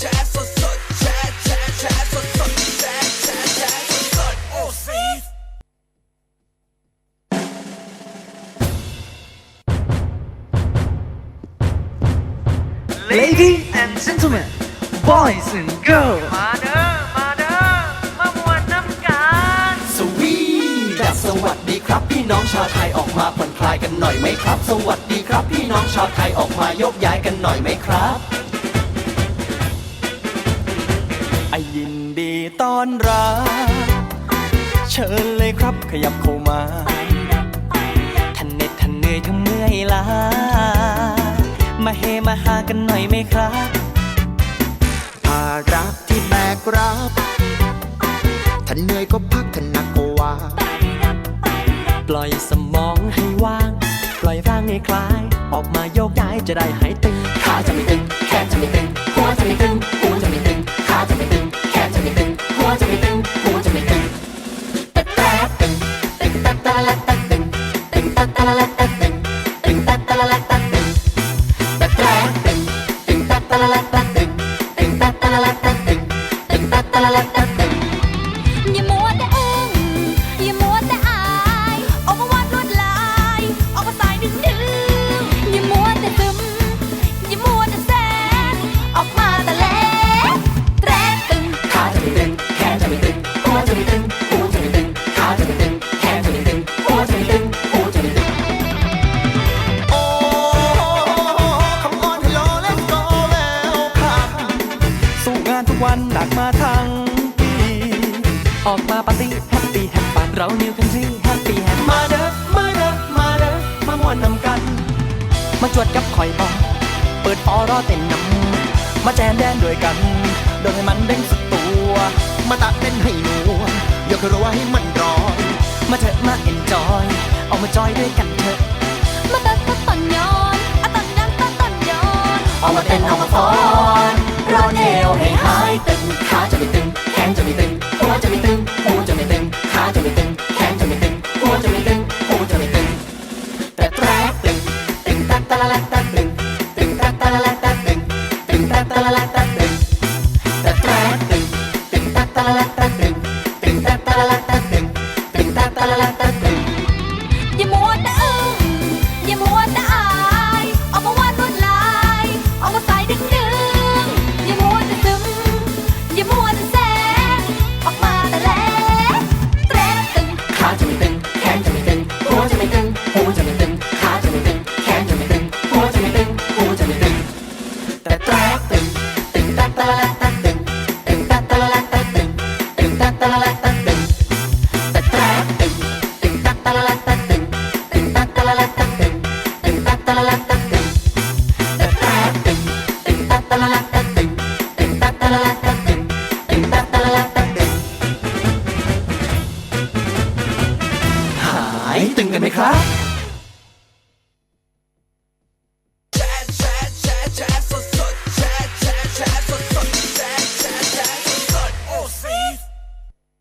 แชร์สดสดแชร์แชร์แชร์สดสดแชร์แชร์แชร์สดสดโอ้ซี Ladies and gentlemen, boys and girls มาเด้อมาเด้อมามวนน้ำกันสวีดัสสวัสดีครับพี่น้องชาวไทยออกมาผ่อนคลายกันหน่อยไหมครับ สวัสดีครับพี่น้องชาวไทยออกมายกย้ายกันหน่อยไหมครับ ดีต้อนรับ เชิญเลยครับขยับเข้ามาท่านเหน็ดท่านเหนื่อยท่านเมื่อยล้า มาเฮมาหากันหน่อยไหมครับภาระที่แบกรับถ้านเหนื่อยก็พักถ้านหนักก็วางปล่อยสมองให้ว่าง ปล่อยร่างให้คลาย ออกมาโยกย้ายจะได้หายตึงขาจะไม่ตึงแขนจะไม่ตึงหัวจะไม่ตึง ตึงแต่แต่ละแต่ตึงตึงต่แต่ละแต่ตึงแต่แต่ตึงตึงต่แต่ละแต่ตึงตึงต่แต่ละแต่ตึงตึงต่แต่ละแต่ตึงอย่ามัวแต่อึ้งอย่ามัวแต่อายออกมาวาดลวดลายออกมาสายดึงดึงอย่ามัวแต่ซึมอย่ามัวแต่แสงออกมาแต่แลแตรตึงขาจะไม่ตึงแขนจะไม่ตึงานทุกวักมาทั้งปี ออกมาปาร์ตี้แฮปปี้แฮปปี้เรานิวคันทรีแฮปปี้แฮปมาเด้อมาเด้อมาเด้อมามวนนำกัน มาจวดกับคอยบอกเปิดปอรอเต้นนำมาแจมแดนด้วยกัน โดยให้มันเด้งสุดตัว มาตัดเต้นให้หนูยกรัวให้มันร้อนมาเถอะมาเอ็นจอยเอามาจอยด้วยกันเถอะมาตัดตัดตันย้อนอะตันยันตัดตันย้อนเอามาเต้นเอามาฟ้อน ร้อนเอวให้หายตึงขาจะไม่ตึงแขนจะไม่ตึงหัวจะไม่ตึงหูจะไม่ตึงขาจะไม่ตึง หายตึงกันไหมครับ